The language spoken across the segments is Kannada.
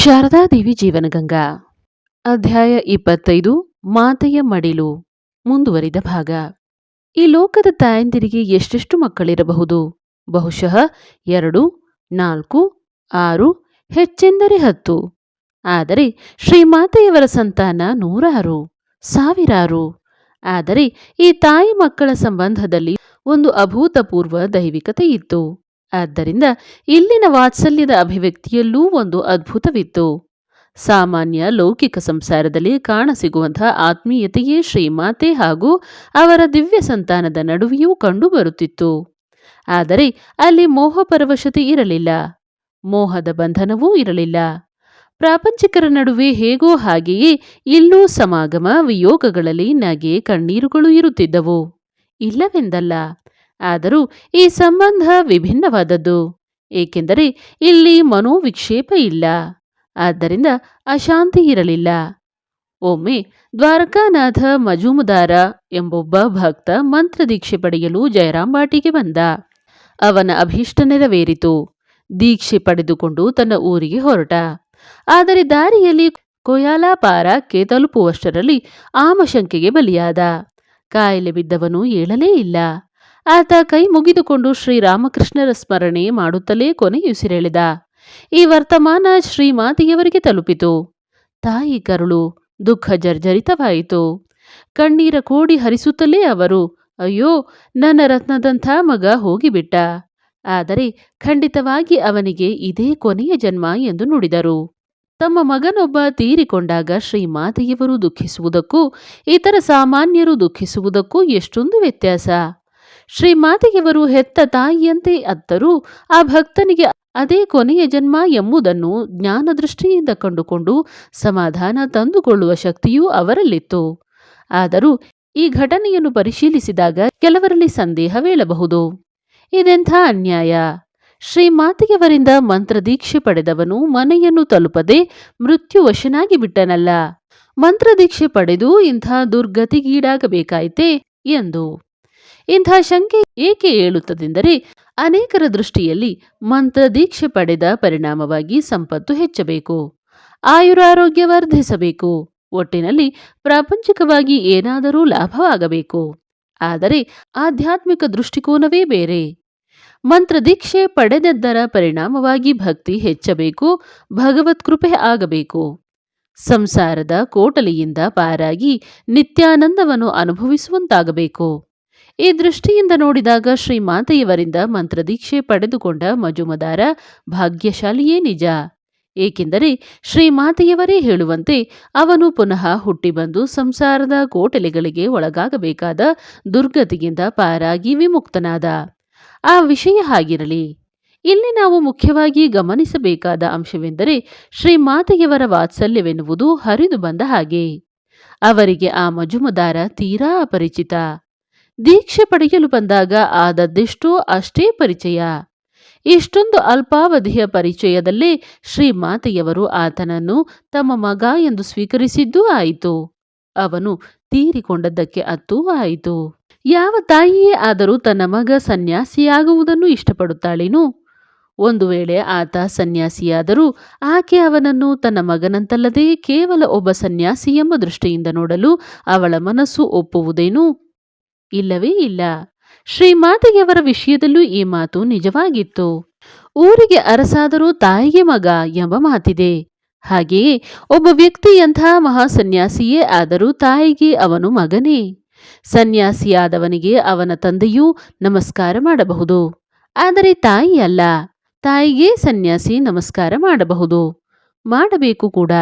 ಶಾರದಾದೇವಿ ಜೀವನಗಂಗಾ ಅಧ್ಯಾಯ ಇಪ್ಪತ್ತೈದು, ಮಾತೆಯ ಮಡಿಲು, ಮುಂದುವರಿದ ಭಾಗ. ಈ ಲೋಕದ ತಾಯಂದಿರಿಗೆ ಎಷ್ಟೆಷ್ಟು ಮಕ್ಕಳಿರಬಹುದು? ಬಹುಶಃ ಎರಡು, ನಾಲ್ಕು, ಆರು, ಹೆಚ್ಚೆಂದರೆ ಹತ್ತು. ಆದರೆ ಶ್ರೀಮಾತೆಯವರ ಸಂತಾನ ನೂರಾರು, ಸಾವಿರಾರು. ಆದರೆ ಈ ತಾಯಿ ಮಕ್ಕಳ ಸಂಬಂಧದಲ್ಲಿ ಒಂದು ಅಭೂತಪೂರ್ವ ದೈವಿಕತೆ ಇತ್ತು. ಆದ್ದರಿಂದ ಇಲ್ಲಿನ ವಾತ್ಸಲ್ಯದ ಅಭಿವ್ಯಕ್ತಿಯಲ್ಲೂ ಒಂದು ಅದ್ಭುತವಿತ್ತು. ಸಾಮಾನ್ಯ ಲೌಕಿಕ ಸಂಸಾರದಲ್ಲಿ ಕಾಣಸಿಗುವಂತಹ ಆತ್ಮೀಯತೆಯೇ ಶ್ರೀಮಾತೆ ಹಾಗೂ ಅವರ ದಿವ್ಯ ಸಂತಾನದ ನಡುವೆಯೂ ಕಂಡುಬರುತ್ತಿತ್ತು. ಆದರೆ ಅಲ್ಲಿ ಮೋಹಪರವಶತೆ ಇರಲಿಲ್ಲ. ಮೋಹದ ಬಂಧನವೂ ಇರಲಿಲ್ಲ. ಪ್ರಾಪಂಚಿಕರ ನಡುವೆ ಹೇಗೋ ಹಾಗೆಯೇ ಇಲ್ಲೂ ಸಮಾಗಮ ವಿಯೋಗಗಳಲ್ಲಿ ನಗೆ ಕಣ್ಣೀರುಗಳು ಇರುತ್ತಿದ್ದವು. ಇಲ್ಲವೆಂದಲ್ಲ ಆದರೂ ಈ ಸಂಬಂಧ ವಿಭಿನ್ನವಾದದ್ದು, ಏಕೆಂದರೆ ಇಲ್ಲಿ ಮನೋವಿಕ್ಷೇಪ ಇಲ್ಲ. ಆದ್ದರಿಂದ ಅಶಾಂತಿ ಇರಲಿಲ್ಲ. ಒಮ್ಮೆ ದ್ವಾರಕಾನಾಥ ಮಜುಮದಾರ ಎಂಬೊಬ್ಬ ಭಕ್ತ ಮಂತ್ರದೀಕ್ಷೆ ಪಡೆಯಲು ಜಯರಾಂಬಾಟಿಗೆ ಬಂದ. ಅವನ ಅಭೀಷ್ಟ ನೆರವೇರಿತು. ದೀಕ್ಷೆ ಪಡೆದುಕೊಂಡು ತನ್ನ ಊರಿಗೆ ಹೊರಟ. ಆದರೆ ದಾರಿಯಲ್ಲಿ ಕೊಯಾಲಾಪಾರಕ್ಕೆ ತಲುಪುವಷ್ಟರಲ್ಲಿ ಆಮಶಂಕೆಗೆ ಬಲಿಯಾದ. ಕಾಯಿಲೆ ಬಿದ್ದವನು ಏಳಲೇ ಇಲ್ಲ. ಆತ ಕೈ ಮುಗಿದುಕೊಂಡು ಶ್ರೀರಾಮಕೃಷ್ಣರ ಸ್ಮರಣೆ ಮಾಡುತ್ತಲೇ ಕೊನೆಯುಸಿರೆಳೆದ ಈ ವರ್ತಮಾನ ಶ್ರೀಮಾತೆಯವರಿಗೆ ತಲುಪಿತು. ತಾಯಿ ಕರುಳು, ದುಃಖ ಜರ್ಜರಿತವಾಯಿತು. ಕಣ್ಣೀರ ಕೋಡಿ ಹರಿಸುತ್ತಲೇ ಅವರು, ಅಯ್ಯೋ, ನನ್ನ ರತ್ನದಂಥ ಮಗ ಹೋಗಿಬಿಟ್ಟ. ಆದರೆ ಖಂಡಿತವಾಗಿ ಅವನಿಗೆ ಇದೇ ಕೊನೆಯ ಜನ್ಮ ಎಂದು ನುಡಿದರು. ತಮ್ಮ ಮಗನೊಬ್ಬ ತೀರಿಕೊಂಡಾಗ ಶ್ರೀಮಾತೆಯವರು ದುಃಖಿಸುವುದಕ್ಕೂ, ಇತರ ಸಾಮಾನ್ಯರು ದುಃಖಿಸುವುದಕ್ಕೂ ಎಷ್ಟೊಂದು ವ್ಯತ್ಯಾಸ. ಶ್ರೀಮಾತೆಯವರು ಹೆತ್ತ ತಾಯಿಯಂತೆ ಅತ್ತರೂ ಆ ಭಕ್ತನಿಗೆ ಅದೇ ಕೊನೆಯ ಜನ್ಮ ಎಂಬುದನ್ನು ಜ್ಞಾನದೃಷ್ಟಿಯಿಂದ ಕಂಡುಕೊಂಡು ಸಮಾಧಾನ ತಂದುಕೊಳ್ಳುವ ಶಕ್ತಿಯೂ ಅವರಲ್ಲಿತ್ತು. ಆದರೂ ಈ ಘಟನೆಯನ್ನು ಪರಿಶೀಲಿಸಿದಾಗ ಕೆಲವರಲ್ಲಿ ಸಂದೇಹವೇಳಬಹುದು ಇದೆಂಥ ಅನ್ಯಾಯ? ಶ್ರೀಮಾತೆಯವರಿಂದ ಮಂತ್ರದೀಕ್ಷೆ ಪಡೆದವನು ಮನೆಯನ್ನು ತಲುಪದೆ ಮೃತ್ಯುವಶನಾಗಿ ಬಿಟ್ಟನಲ್ಲ. ಮಂತ್ರದೀಕ್ಷೆ ಪಡೆದು ಇಂಥ ದುರ್ಗತಿಗೀಡಾಗಬೇಕಾಯಿತೆ ಎಂದು ಇಂಥ ಶಂಕೆ ಏಕೆ ಏಳುತ್ತದೆಂದರೆ ಅನೇಕರ ದೃಷ್ಟಿಯಲ್ಲಿ ಮಂತ್ರ ದೀಕ್ಷೆ ಪಡೆದ ಪರಿಣಾಮವಾಗಿ ಸಂಪತ್ತು ಹೆಚ್ಚಬೇಕು ಆಯುರಾರೋಗ್ಯ ವರ್ಧಿಸಬೇಕು, ಒಟ್ಟಿನಲ್ಲಿ ಪ್ರಾಪಂಚಿಕವಾಗಿ ಏನಾದರೂ ಲಾಭವಾಗಬೇಕು. ಆದರೆ ಆಧ್ಯಾತ್ಮಿಕ ದೃಷ್ಟಿಕೋನವೇ ಬೇರೆ. ಮಂತ್ರದೀಕ್ಷೆ ಪಡೆದದ್ದರ ಪರಿಣಾಮವಾಗಿ ಭಕ್ತಿ ಹೆಚ್ಚಬೇಕು, ಭಗವತ್ ಕೃಪೆ ಆಗಬೇಕು. ಸಂಸಾರದ ಕೋಟಲಿಯಿಂದ ಪಾರಾಗಿ ನಿತ್ಯಾನಂದವನ್ನು ಅನುಭವಿಸುವಂತಾಗಬೇಕು. ಈ ದೃಷ್ಟಿಯಿಂದ ನೋಡಿದಾಗ ಶ್ರೀಮಾತೆಯವರಿಂದ ಮಂತ್ರದೀಕ್ಷೆ ಪಡೆದುಕೊಂಡ ಮಜುಮದಾರ ಭಾಗ್ಯಶಾಲಿಯೇ ನಿಜ. ಏಕೆಂದರೆ ಶ್ರೀಮಾತೆಯವರೇ ಹೇಳುವಂತೆ ಅವನು ಪುನಃ ಹುಟ್ಟಿಬಂದು ಸಂಸಾರದ ಕೋಟೆಲೆಗಳಿಗೆ ಒಳಗಾಗಬೇಕಾದ ದುರ್ಗತಿಗಿಂತ ಪಾರಾಗಿ ವಿಮುಕ್ತನಾದ. ಆ ವಿಷಯ ಹಾಗಿರಲಿ. ಇಲ್ಲಿ ನಾವು ಮುಖ್ಯವಾಗಿ ಗಮನಿಸಬೇಕಾದ ಅಂಶವೆಂದರೆ ಶ್ರೀಮಾತೆಯವರ ವಾತ್ಸಲ್ಯವೆನ್ನುವುದು ಹರಿದು ಬಂದ ಹಾಗೆ. ಅವರಿಗೆ ಆ ಮಜುಮದಾರ ತೀರಾ ಅಪರಿಚಿತ. ದೀಕ್ಷೆ ಪಡೆಯಲು ಬಂದಾಗ ಆದದ್ದೆಷ್ಟೋ ಅಷ್ಟೇ ಪರಿಚಯ. ಇಷ್ಟೊಂದು ಅಲ್ಪಾವಧಿಯ ಪರಿಚಯದಲ್ಲೇ ಶ್ರೀಮಾತೆಯವರು ಆತನನ್ನು ತಮ್ಮ ಮಗ ಎಂದು ಸ್ವೀಕರಿಸಿದ್ದೂ ಆಯಿತು. ಅವನು ತೀರಿಕೊಂಡದ್ದಕ್ಕೆ ಅತ್ತೂ ಆಯಿತು. ಯಾವ ತಾಯಿಯೇ ಆದರೂ ತನ್ನ ಮಗ ಸನ್ಯಾಸಿಯಾಗುವುದನ್ನು ಇಷ್ಟಪಡುತ್ತಾಳೇನು? ಒಂದು ವೇಳೆ ಆತ ಸನ್ಯಾಸಿಯಾದರೂ ಆಕೆ ಅವನನ್ನು ತನ್ನ ಮಗನಂತಲ್ಲದೆ ಕೇವಲ ಒಬ್ಬ ಸನ್ಯಾಸಿ ಎಂಬ ದೃಷ್ಟಿಯಿಂದ ನೋಡಲು ಅವಳ ಮನಸ್ಸು ಒಪ್ಪುವುದೇನು? ಇಲ್ಲವೇ ಇಲ್ಲ. ಶ್ರೀಮಾತೆಯವರ ವಿಷಯದಲ್ಲೂ ಈ ಮಾತು ನಿಜವಾಗಿತ್ತು. ಊರಿಗೆ ಅರಸಾದರೂ ತಾಯಿಗೆ ಮಗ ಎಂಬ ಮಾತಿದೆ. ಹಾಗೆಯೇ ಒಬ್ಬ ವ್ಯಕ್ತಿ ಎಂಥ ಮಹಾ ಸನ್ಯಾಸಿಯೇ ಆದರೂ ತಾಯಿಗೆ ಅವನು ಮಗನೇ. ಸನ್ಯಾಸಿಯಾದವನಿಗೆ ಅವನ ತಂದೆಯೂ ನಮಸ್ಕಾರ ಮಾಡಬಹುದು. ಆದರೆ ತಾಯಿ ಅಲ್ಲ. ತಾಯಿಗೆ ಸನ್ಯಾಸಿ ನಮಸ್ಕಾರ ಮಾಡಬಹುದು. ಮಾಡಬೇಕು ಕೂಡ.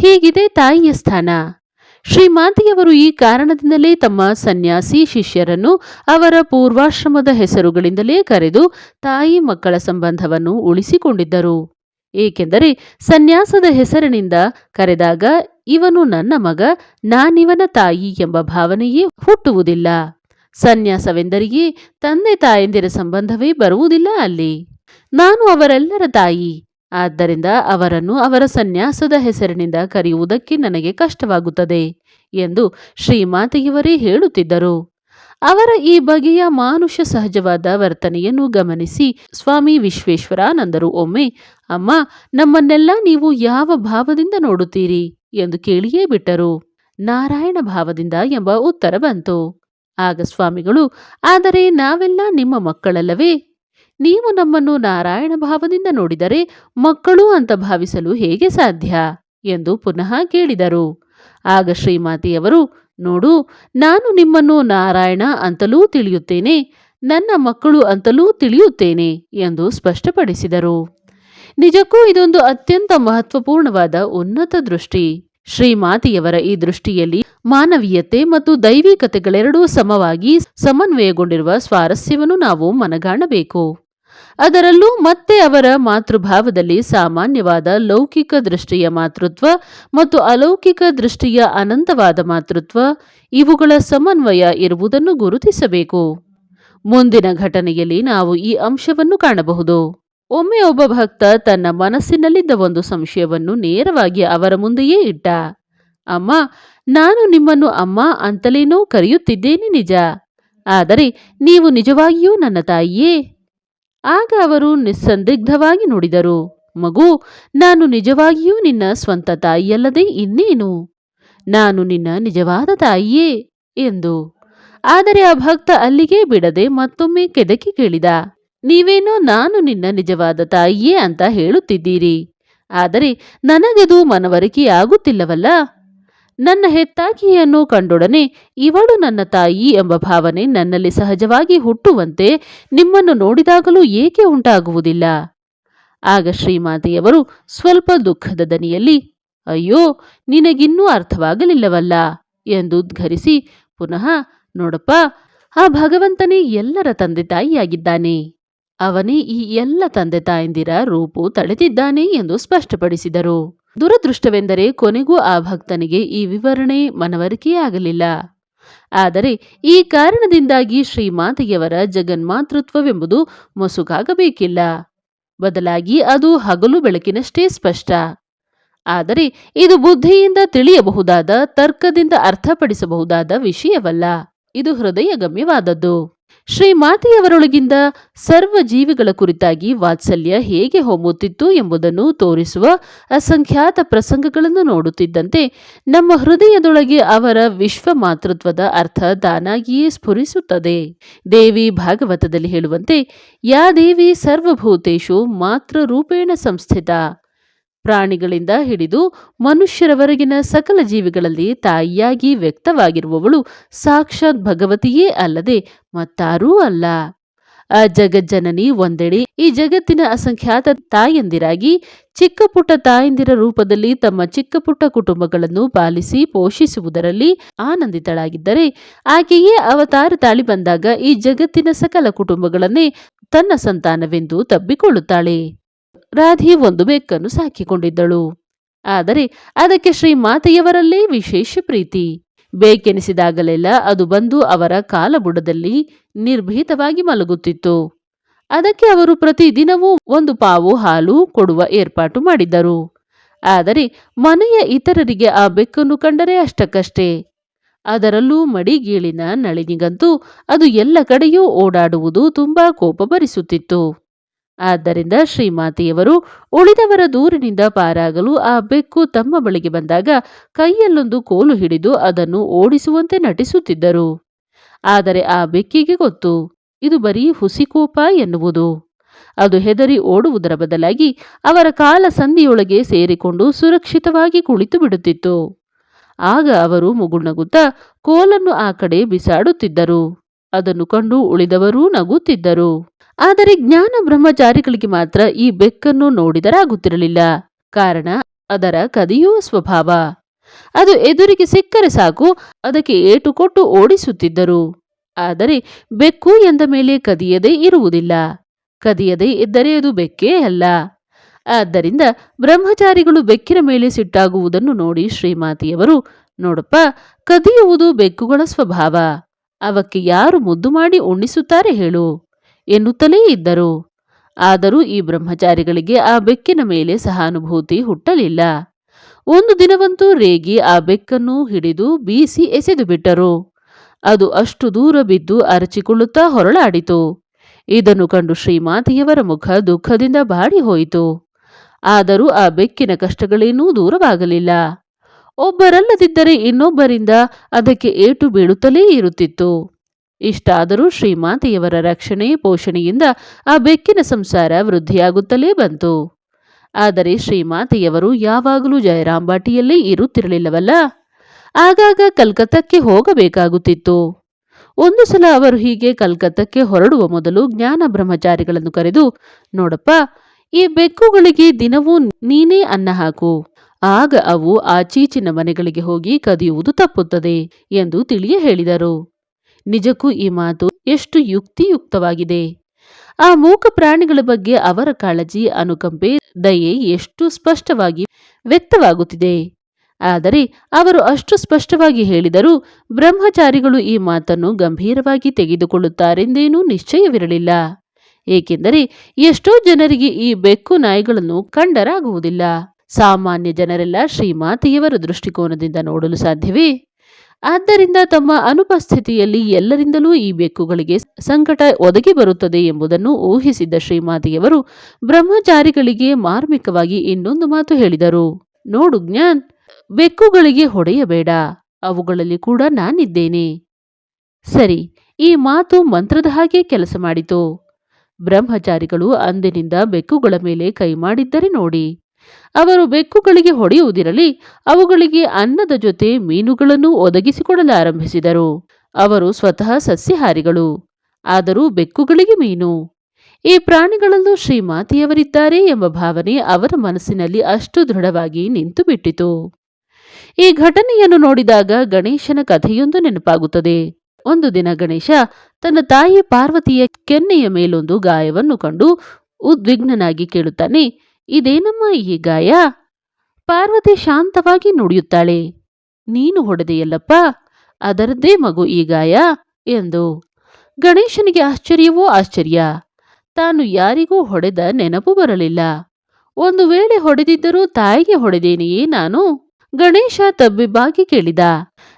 ಹೀಗಿದೆ ತಾಯಿಯ ಸ್ಥಾನ. ಶ್ರೀಮಾತೆಯವರು ಈ ಕಾರಣದಿಂದಲೇ ತಮ್ಮ ಸನ್ಯಾಸಿ ಶಿಷ್ಯರನ್ನು ಅವರ ಪೂರ್ವಾಶ್ರಮದ ಹೆಸರುಗಳಿಂದಲೇ ಕರೆದು ತಾಯಿ ಮಕ್ಕಳ ಸಂಬಂಧವನ್ನು ಉಳಿಸಿಕೊಂಡಿದ್ದರು. ಏಕೆಂದರೆ ಸನ್ಯಾಸದ ಹೆಸರಿನಿಂದ ಕರೆದಾಗ ಇವನು ನನ್ನ ಮಗ, ನಾನಿವನ ತಾಯಿ ಎಂಬ ಭಾವನೆಯೇ ಹುಟ್ಟುವುದಿಲ್ಲ. ಸನ್ಯಾಸವೆಂದರಿಗೆ ತಂದೆ ತಾಯಂದಿರ ಸಂಬಂಧವೇ ಬರುವುದಿಲ್ಲ ಅಲ್ಲಿ. ನಾನು ಅವರೆಲ್ಲರ ತಾಯಿ. ಆದ್ದರಿಂದ ಅವರನ್ನು ಅವರ ಸನ್ಯಾಸದ ಹೆಸರಿನಿಂದ ಕರೆಯುವುದಕ್ಕೆ ನನಗೆ ಕಷ್ಟವಾಗುತ್ತದೆ ಎಂದು ಶ್ರೀಮಾತೆಯವರೇ ಹೇಳುತ್ತಿದ್ದರು. ಅವರ ಈ ಬಗೆಯ ಮಾನುಷ ಸಹಜವಾದ ವರ್ತನೆಯನ್ನು ಗಮನಿಸಿ ಸ್ವಾಮಿ ವಿಶ್ವೇಶ್ವರಾನಂದರು, ಒಮ್ಮೆ ಅಮ್ಮ, ನಮ್ಮನ್ನೆಲ್ಲ ನೀವು ಯಾವ ಭಾವದಿಂದ ನೋಡುತ್ತೀರಿ? ಎಂದು ಕೇಳಿಯೇ ಬಿಟ್ಟರು. ನಾರಾಯಣ ಭಾವದಿಂದ ಎಂಬ ಉತ್ತರ ಬಂತು. ಆಗ ಸ್ವಾಮಿಗಳು, ಆದರೆ ನಾವೆಲ್ಲ ನಿಮ್ಮ ಮಕ್ಕಳಲ್ಲವೇ? ನೀವು ನಮ್ಮನ್ನು ನಾರಾಯಣ ಭಾವದಿಂದ ನೋಡಿದರೆ ಮಕ್ಕಳು ಅಂತ ಭಾವಿಸಲು ಹೇಗೆ ಸಾಧ್ಯ? ಎಂದು ಪುನಃ ಕೇಳಿದರು. ಆಗ ಶ್ರೀಮಾತಿಯವರು, ನೋಡು, ನಾನು ನಿಮ್ಮನ್ನು ನಾರಾಯಣ ಅಂತಲೂ ತಿಳಿಯುತ್ತೇನೆ, ನನ್ನ ಮಕ್ಕಳು ಅಂತಲೂ ತಿಳಿಯುತ್ತೇನೆ ಎಂದು ಸ್ಪಷ್ಟಪಡಿಸಿದರು. ನಿಜಕ್ಕೂ ಇದೊಂದು ಅತ್ಯಂತ ಮಹತ್ವಪೂರ್ಣವಾದ ಉನ್ನತ ದೃಷ್ಟಿ. ಶ್ರೀಮಾತಿಯವರ ಈ ದೃಷ್ಟಿಯಲ್ಲಿ ಮಾನವೀಯತೆ ಮತ್ತು ದೈವಿಕತೆಗಳೆರಡೂ ಸಮವಾಗಿ ಸಮನ್ವಯಗೊಂಡಿರುವ ಸ್ವಾರಸ್ಯವನ್ನು ನಾವು ಮನಗಾಣಬೇಕು. ಅದರಲ್ಲೂ ಮತ್ತೆ ಅವರ ಮಾತೃಭಾವದಲ್ಲಿ ಸಾಮಾನ್ಯವಾದ ಲೌಕಿಕ ದೃಷ್ಟಿಯ ಮಾತೃತ್ವ ಮತ್ತು ಅಲೌಕಿಕ ದೃಷ್ಟಿಯ ಅನಂತವಾದ ಮಾತೃತ್ವ ಇವುಗಳ ಸಮನ್ವಯ ಇರುವುದನ್ನು ಗುರುತಿಸಬೇಕು. ಮುಂದಿನ ಘಟನೆಯಲ್ಲಿ ನಾವು ಈ ಅಂಶವನ್ನು ಕಾಣಬಹುದು. ಒಮ್ಮೆ ಒಬ್ಬ ಭಕ್ತ ತನ್ನ ಮನಸ್ಸಿನಲ್ಲಿದ್ದ ಒಂದು ಸಂಶಯವನ್ನು ನೇರವಾಗಿ ಅವರ ಮುಂದೆಯೇ ಇಟ್ಟ. ಅಮ್ಮ, ನಾನು ನಿಮ್ಮನ್ನು ಅಮ್ಮ ಅಂತಲೇನೋ ಕರೆಯುತ್ತಿದ್ದೇನೆ ನಿಜ. ಆದರೆ ನೀವು ನಿಜವಾಗಿಯೂ ನನ್ನ ತಾಯಿಯೇ? ಆಗ ಅವರು ನಿಸ್ಸಂದಿಗ್ಧವಾಗಿ ನುಡಿದರು, ಮಗು, ನಾನು ನಿಜವಾಗಿಯೂ ನಿನ್ನ ಸ್ವಂತ ತಾಯಿಯಲ್ಲದೆ ಇನ್ನೇನು? ನಾನು ನಿನ್ನ ನಿಜವಾದ ತಾಯಿಯೇ? ಎಂದು. ಆದರೆ ಆ ಭಕ್ತ ಅಲ್ಲಿಗೆ ಬಿಡದೆ ಮತ್ತೊಮ್ಮೆ ಕೆದಕಿ ಕೇಳಿದ, ನೀವೇನೋ ನಾನು ನಿನ್ನ ನಿಜವಾದ ತಾಯಿಯೇ ಅಂತ ಹೇಳುತ್ತಿದ್ದೀರಿ. ಆದರೆ ನನಗದು ಮನವರಿಕೆಯಾಗುತ್ತಿಲ್ಲವಲ್ಲ? ನನ್ನ ಹೆತ್ತಾಕಿಯನ್ನು ಕಂಡೊಡನೆ ಇವಳು ನನ್ನ ತಾಯಿ ಎಂಬ ಭಾವನೆ ನನ್ನಲ್ಲಿ ಸಹಜವಾಗಿ ಹುಟ್ಟುವಂತೆ ನಿಮ್ಮನ್ನು ನೋಡಿದಾಗಲೂ ಏಕೆ ಉಂಟಾಗುವುದಿಲ್ಲ? ಆಗ ಶ್ರೀಮಾತೆಯವರು ಸ್ವಲ್ಪ ದುಃಖದ ದನಿಯಲ್ಲಿ, ಅಯ್ಯೋ, ನಿನಗಿನ್ನೂ ಅರ್ಥವಾಗಲಿಲ್ಲವಲ್ಲ? ಎಂದು ಉದ್ಘರಿಸಿ, ಪುನಃ ನೋಡಪ್ಪ, ಆ ಭಗವಂತನೇ ಎಲ್ಲರ ತಂದೆ ತಾಯಿಯಾಗಿದ್ದಾನೆ. ಅವನೇ ಈ ಎಲ್ಲ ತಂದೆ ತಾಯಂದಿರ ರೂಪು ತಳೆದಿದ್ದಾನೆ ಎಂದು ಸ್ಪಷ್ಟಪಡಿಸಿದರು. ದುರದೃಷ್ಟವೆಂದರೆ ಕೊನೆಗೂ ಆ ಭಕ್ತನಿಗೆ ಈ ವಿವರಣೆ ಮನವರಿಕೆಯಾಗಲಿಲ್ಲ. ಆದರೆ ಈ ಕಾರಣದಿಂದಾಗಿ ಶ್ರೀಮಾತೆಯವರ ಜಗನ್ಮಾತೃತ್ವವೆಂಬುದು ಮಸುಕಾಗಬೇಕಿಲ್ಲ. ಬದಲಾಗಿ ಅದು ಹಗಲು ಬೆಳಕಿನಷ್ಟೇ ಸ್ಪಷ್ಟ. ಆದರೆ ಇದು ಬುದ್ಧಿಯಿಂದ ತಿಳಿಯಬಹುದಾದ ತರ್ಕದಿಂದ ಅರ್ಥಪಡಿಸಬಹುದಾದ ವಿಷಯವಲ್ಲ. ಇದು ಹೃದಯಗಮ್ಯವಾದದ್ದು. ಶ್ರೀಮಾತೆಯವರೊಳಗಿಂದ ಸರ್ವ ಜೀವಿಗಳ ಕುರಿತಾಗಿ ವಾತ್ಸಲ್ಯ ಹೇಗೆ ಹೊಮ್ಮುತ್ತಿತ್ತು ಎಂಬುದನ್ನು ತೋರಿಸುವ ಅಸಂಖ್ಯಾತ ಪ್ರಸಂಗಗಳನ್ನು ನೋಡುತ್ತಿದ್ದಂತೆ ನಮ್ಮ ಹೃದಯದೊಳಗೆ ಅವರ ವಿಶ್ವ ಮಾತೃತ್ವದ ಅರ್ಥ ತಾನಾಗಿಯೇ ಸ್ಫುರಿಸುತ್ತದೆ. ದೇವಿ ಭಾಗವತದಲ್ಲಿ ಹೇಳುವಂತೆ, ಯಾ ದೇವಿ ಸರ್ವಭೂತೇಶು ಮಾತೃ ರೂಪೇಣ ಸಂಸ್ಥಿತ. ಪ್ರಾಣಿಗಳಿಂದ ಹಿಡಿದು ಮನುಷ್ಯರವರೆಗಿನ ಸಕಲ ಜೀವಿಗಳಲ್ಲಿ ತಾಯಿಯಾಗಿ ವ್ಯಕ್ತವಾಗಿರುವವಳು ಸಾಕ್ಷಾತ್ ಭಗವತಿಯೇ ಅಲ್ಲದೆ ಮತ್ತಾರೂ ಅಲ್ಲ. ಆ ಜಗಜ್ಜನನಿ ಒಂದೆಡೆ ಈ ಜಗತ್ತಿನ ಅಸಂಖ್ಯಾತ ತಾಯಂದಿರಾಗಿ ಚಿಕ್ಕ ಪುಟ್ಟ ತಾಯಂದಿರ ರೂಪದಲ್ಲಿ ತಮ್ಮ ಚಿಕ್ಕ ಪುಟ್ಟ ಕುಟುಂಬಗಳನ್ನು ಪಾಲಿಸಿ ಪೋಷಿಸುವುದರಲ್ಲಿ ಆನಂದಿತಳಾಗಿದ್ದರೆ ಆಕೆಯೇ ಅವತಾರ ತಾಳಿ ಬಂದಾಗ ಈ ಜಗತ್ತಿನ ಸಕಲ ಕುಟುಂಬಗಳನ್ನೇ ತನ್ನ ಸಂತಾನವೆಂದು ತಬ್ಬಿಕೊಳ್ಳುತ್ತಾಳೆ. ರಾಧಿ ಒಂದು ಬೆಕ್ಕನ್ನು ಸಾಕಿಕೊಂಡಿದ್ದಳು. ಆದರೆ ಅದಕ್ಕೆ ಶ್ರೀಮಾತೆಯವರಲ್ಲೇ ವಿಶೇಷ ಪ್ರೀತಿ. ಬೇಕೆನಿಸಿದಾಗಲೆಲ್ಲ ಅದು ಬಂದು ಅವರ ಕಾಲಬುಡದಲ್ಲಿ ನಿರ್ಭೀತವಾಗಿ ಮಲಗುತ್ತಿತ್ತು. ಅದಕ್ಕೆ ಅವರು ಪ್ರತಿದಿನವೂ ಒಂದು ಪಾವು ಹಾಲು ಕೊಡುವ ಏರ್ಪಾಟು ಮಾಡಿದ್ದರು. ಆದರೆ ಮನೆಯ ಇತರರಿಗೆ ಆ ಬೆಕ್ಕನ್ನು ಕಂಡರೆ ಅಷ್ಟಕ್ಕಷ್ಟೇ. ಅದರಲ್ಲೂ ಮಡಿಗೀಳಿನ ನಳಿನಿಗಂತೂ ಅದು ಎಲ್ಲ ಕಡೆಯೂ ಓಡಾಡುವುದು ತುಂಬಾ ಕೋಪ ಭರಿಸುತ್ತಿತ್ತು ಆದ್ದರಿಂದ ಶ್ರೀಮಾತೆಯವರು ಉಳಿದವರ ದೂರಿನಿಂದ ಪಾರಾಗಲು ಆ ಬೆಕ್ಕು ತಮ್ಮ ಬಳಿಗೆ ಬಂದಾಗ ಕೈಯಲ್ಲೊಂದು ಕೋಲು ಹಿಡಿದು ಅದನ್ನು ಓಡಿಸುವಂತೆ ನಟಿಸುತ್ತಿದ್ದರು. ಆದರೆ ಆ ಬೆಕ್ಕಿಗೆ ಗೊತ್ತು, ಇದು ಬರೀ ಹುಸಿಕೋಪ ಎನ್ನುವುದು. ಅದು ಹೆದರಿ ಓಡುವುದರ ಬದಲಾಗಿ ಅವರ ಕಾಲ ಸಂಧಿಯೊಳಗೆ ಸೇರಿಕೊಂಡು ಸುರಕ್ಷಿತವಾಗಿ ಕುಳಿತು ಬಿಡುತ್ತಿತ್ತು. ಆಗ ಅವರು ಮುಗುಳ್ನಗುತ್ತಾ ಕೋಲನ್ನು ಆ ಕಡೆ ಬಿಸಾಡುತ್ತಿದ್ದರು. ಅದನ್ನು ಕಂಡು ಉಳಿದವರೂ ನಗುತ್ತಿದ್ದರು. ಆದರೆ ಜ್ಞಾನ ಬ್ರಹ್ಮಚಾರಿಗಳಿಗೆ ಮಾತ್ರ ಈ ಬೆಕ್ಕನ್ನು ನೋಡಿದರಾಗುತ್ತಿರಲಿಲ್ಲ. ಕಾರಣ, ಅದರ ಕದಿಯುವ ಸ್ವಭಾವ. ಅದು ಎದುರಿಗೆ ಸಿಕ್ಕರೆ ಸಾಕು, ಅದಕ್ಕೆ ಏಟು ಕೊಟ್ಟು ಓಡಿಸುತ್ತಿದ್ದರು. ಆದರೆ ಬೆಕ್ಕು ಎಂದ ಮೇಲೆ ಕದಿಯದೇ ಇರುವುದಿಲ್ಲ. ಕದಿಯದೇ ಇದ್ದರೆ ಅದು ಬೆಕ್ಕೇ ಅಲ್ಲ. ಆದ್ದರಿಂದ ಬ್ರಹ್ಮಚಾರಿಗಳು ಬೆಕ್ಕಿನ ಮೇಲೆ ಸಿಟ್ಟಾಗುವುದನ್ನು ನೋಡಿ ಶ್ರೀಮಾತಿಯವರು, ನೋಡಪ್ಪ, ಕದಿಯುವುದು ಬೆಕ್ಕುಗಳ ಸ್ವಭಾವ. ಅವಕ್ಕೆ ಯಾರು ಮುದ್ದು ಮಾಡಿ ಉಣ್ಣಿಸುತ್ತಾರೆ ಹೇಳು. ಎನ್ನುತ್ತಲೇ ಇದ್ದರು. ಆದರೂ ಈ ಬ್ರಹ್ಮಚಾರಿಗಳಿಗೆ ಆ ಬೆಕ್ಕಿನ ಮೇಲೆ ಸಹಾನುಭೂತಿ ಹುಟ್ಟಲಿಲ್ಲ. ಒಂದು ದಿನವಂತೂ ರೇಗಿ ಆ ಬೆಕ್ಕನ್ನು ಹಿಡಿದು ಬೀಸಿ ಎಸೆದು ಬಿಟ್ಟರು. ಅದು ಅಷ್ಟು ದೂರ ಬಿದ್ದು ಅರಚಿಕೊಳ್ಳುತ್ತಾ ಹೊರಳಾಡಿತು. ಇದನ್ನು ಕಂಡು ಶ್ರೀಮಾತೆಯವರ ಮುಖ ದುಃಖದಿಂದ ಬಾಡಿ ಹೋಯಿತು. ಆದರೂ ಆ ಬೆಕ್ಕಿನ ಕಷ್ಟಗಳೇನೂ ದೂರವಾಗಲಿಲ್ಲ. ಒಬ್ಬರಲ್ಲದಿದ್ದರೆ ಇನ್ನೊಬ್ಬರಿಂದ ಅದಕ್ಕೆ ಏಟು ಬೀಳುತ್ತಲೇ ಇರುತ್ತಿತ್ತು. ಇಷ್ಟಾದರೂ ಶ್ರೀಮಾತೆಯವರ ರಕ್ಷಣೆ ಪೋಷಣೆಯಿಂದ ಆ ಬೆಕ್ಕಿನ ಸಂಸಾರ ವೃದ್ಧಿಯಾಗುತ್ತಲೇ ಬಂತು. ಆದರೆ ಶ್ರೀಮಾತೆಯವರು ಯಾವಾಗಲೂ ಜಯರಾಂಬಾಟಿಯಲ್ಲೇ ಇರುತ್ತಿರಲಿಲ್ಲವಲ್ಲ? ಆಗಾಗ ಕಲ್ಕತ್ತಕ್ಕೆ ಹೋಗಬೇಕಾಗುತ್ತಿತ್ತು. ಒಂದು ಸಲ ಅವರು ಹೀಗೆ ಕಲ್ಕತ್ತಕ್ಕೆ ಹೊರಡುವ ಮೊದಲು ಜ್ಞಾನ ಬ್ರಹ್ಮಚಾರಿಗಳನ್ನು ಕರೆದು, ನೋಡಪ್ಪ, ಈ ಬೆಕ್ಕುಗಳಿಗೆ ದಿನವೂ ನೀನೇ ಅನ್ನ ಹಾಕು. ಆಗ ಅವು ಆಚೀಚಿನ ಮನೆಗಳಿಗೆ ಹೋಗಿ ಕದಿಯುವುದು ತಪ್ಪುತ್ತದೆ ಎಂದು ತಿಳಿಯ ಹೇಳಿದರು ನಿಜಕ್ಕೂ ಈ ಮಾತು ಎಷ್ಟು ಯುಕ್ತಿಯುಕ್ತವಾಗಿದೆ. ಆ ಮೂಕ ಪ್ರಾಣಿಗಳ ಬಗ್ಗೆ ಅವರ ಕಾಳಜಿ, ಅನುಕಂಪೆ, ದಯೆ ಎಷ್ಟು ಸ್ಪಷ್ಟವಾಗಿ ವ್ಯಕ್ತವಾಗುತ್ತಿದೆ. ಆದರೆ ಅವರು ಅಷ್ಟು ಸ್ಪಷ್ಟವಾಗಿ ಹೇಳಿದರೂ ಬ್ರಹ್ಮಚಾರಿಗಳು ಈ ಮಾತನ್ನು ಗಂಭೀರವಾಗಿ ತೆಗೆದುಕೊಳ್ಳುತ್ತಾರೆಂದೇನೂ ನಿಶ್ಚಯವಿರಲಿಲ್ಲ. ಏಕೆಂದರೆ ಎಷ್ಟೋ ಜನರಿಗೆ ಈ ಬೆಕ್ಕು ನಾಯಿಗಳನ್ನು ಕಂಡರಾಗುವುದಿಲ್ಲ. ಸಾಮಾನ್ಯ ಜನರೆಲ್ಲ ಶ್ರೀಮಾತೆಯವರ ದೃಷ್ಟಿಕೋನದಿಂದ ನೋಡಲು ಸಾಧ್ಯವೇ? ಆದ್ದರಿಂದ ತಮ್ಮ ಅನುಪಸ್ಥಿತಿಯಲ್ಲಿ ಎಲ್ಲರಿಂದಲೂ ಈ ಬೆಕ್ಕುಗಳಿಗೆ ಸಂಕಟ ಒದಗಿ ಬರುತ್ತದೆ ಎಂಬುದನ್ನು ಊಹಿಸಿದ್ದ ಶ್ರೀಮಾತೆಯವರು ಬ್ರಹ್ಮಚಾರಿಗಳಿಗೆ ಮಾರ್ಮಿಕವಾಗಿ ಇನ್ನೊಂದು ಮಾತು ಹೇಳಿದರು. ನೋಡು ಜ್ಞಾನ್, ಬೆಕ್ಕುಗಳಿಗೆ ಹೊಡೆಯಬೇಡ, ಅವುಗಳಲ್ಲಿ ಕೂಡ ನಾನಿದ್ದೇನೆ. ಸರಿ, ಈ ಮಾತು ಮಂತ್ರದ ಹಾಗೆ ಕೆಲಸ ಮಾಡಿತು. ಬ್ರಹ್ಮಚಾರಿಗಳು ಅಂದಿನಿಂದ ಬೆಕ್ಕುಗಳ ಮೇಲೆ ಕೈ ಮಾಡಿದ್ದರೆ ನೋಡಿ. ಅವರು ಬೆಕ್ಕುಗಳಿಗೆ ಹೊಡೆಯುವುದಿರಲಿ, ಅವುಗಳಿಗೆ ಅನ್ನದ ಜೊತೆ ಮೀನುಗಳನ್ನು ಒದಗಿಸಿಕೊಡಲಾರಂಭಿಸಿದರು. ಅವರು ಸ್ವತಃ ಸಸ್ಯಹಾರಿಗಳು, ಆದರೂ ಬೆಕ್ಕುಗಳಿಗೆ ಮೀನು. ಈ ಪ್ರಾಣಿಗಳಲ್ಲೂ ಶ್ರೀಮಾತೆಯವರಿದ್ದಾರೆ ಎಂಬ ಭಾವನೆ ಅವರ ಮನಸ್ಸಿನಲ್ಲಿ ಅಷ್ಟು ದೃಢವಾಗಿ ನಿಂತು ಬಿಟ್ಟಿತು ಈ ಘಟನೆಯನ್ನು ನೋಡಿದಾಗ ಗಣೇಶನ ಕಥೆಯೊಂದು ನೆನಪಾಗುತ್ತದೆ. ಒಂದು ದಿನ ಗಣೇಶ ತನ್ನ ತಾಯಿ ಪಾರ್ವತಿಯ ಕೆನ್ನೆಯ ಮೇಲೊಂದು ಗಾಯವನ್ನು ಕಂಡು ಉದ್ವಿಗ್ನನಾಗಿ ಕೇಳುತ್ತಾನೆ ಇದೇನಮ್ಮ ಈ ಗಾಯ. ಪಾರ್ವತಿ ಶಾಂತವಾಗಿ ನುಡಿಯುತ್ತಾಳೆ. ನೀನು ಹೊಡೆದೆಯಲ್ಲಪ್ಪ, ಅದರದ್ದೇ ಮಗು ಈ ಗಾಯ ಎಂದು. ಗಣೇಶನಿಗೆ ಆಶ್ಚರ್ಯವೋ ಆಶ್ಚರ್ಯ. ತಾನು ಯಾರಿಗೂ ಹೊಡೆದ ನೆನಪು ಬರಲಿಲ್ಲ. ಒಂದು ವೇಳೆ ಹೊಡೆದಿದ್ದರೂ ತಾಯಿಗೆ ಹೊಡೆದೇನೆಯೇ ನಾನು? ಗಣೇಶ ತಬ್ಬಿಬ್ಬಾಗಿ ಕೇಳಿದ.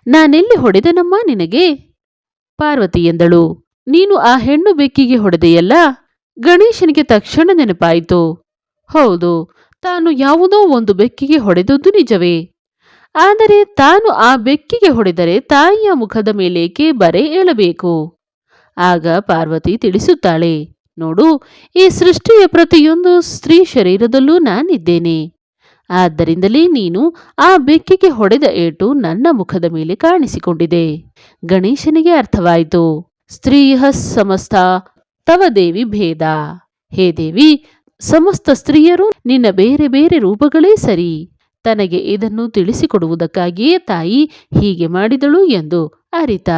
ನಾನೆಲ್ಲಿ ಹೊಡೆದನಮ್ಮ ನಿನಗೆ? ಪಾರ್ವತಿ ಎಂದಳು. ನೀನು ಆ ಹೆಣ್ಣು ಬೆಕ್ಕಿಗೆ ಹೊಡೆದೆಯಲ್ಲ? ಗಣೇಶನಿಗೆ ತಕ್ಷಣ ನೆನಪಾಯಿತು. ಹೌದು, ತಾನು ಯಾವುದೋ ಒಂದು ಬೆಕ್ಕಿಗೆ ಹೊಡೆದದ್ದು ನಿಜವೇ. ಆದರೆ ತಾನು ಆ ಬೆಕ್ಕಿಗೆ ಹೊಡೆದರೆ ತಾಯಿಯ ಮುಖದ ಮೇಲೇಕೆ ಬರೆ ಏಳಬೇಕು. ಆಗ ಪಾರ್ವತಿ ತಿಳಿಸುತ್ತಾಳೆ, ನೋಡು, ಈ ಸೃಷ್ಟಿಯ ಪ್ರತಿಯೊಂದು ಸ್ತ್ರೀ ಶರೀರದಲ್ಲೂ ನಾನಿದ್ದೇನೆ. ಆದ್ದರಿಂದಲೇ ನೀನು ಆ ಬೆಕ್ಕಿಗೆ ಹೊಡೆದ ಏಟು ನನ್ನ ಮುಖದ ಮೇಲೆ ಕಾಣಿಸಿಕೊಂಡಿದೆ. ಗಣೇಶನಿಗೆ ಅರ್ಥವಾಯಿತು ಸ್ತ್ರೀಹ ಸಮಸ್ತ, ತವ ದೇವಿ ಭೇದ. ಹೇ ದೇವಿ ಸಮಸ್ತ ಸ್ತ್ರೀಯರು ನಿನ್ನ ಬೇರೆ ಬೇರೆ ರೂಪಗಳೇ ಸರಿ. ತನಗೆ ಇದನ್ನು ತಿಳಿಸಿಕೊಡುವುದಕ್ಕಾಗಿಯೇ ತಾಯಿ ಹೀಗೆ ಮಾಡಿದಳು ಎಂದು ಅರಿತ.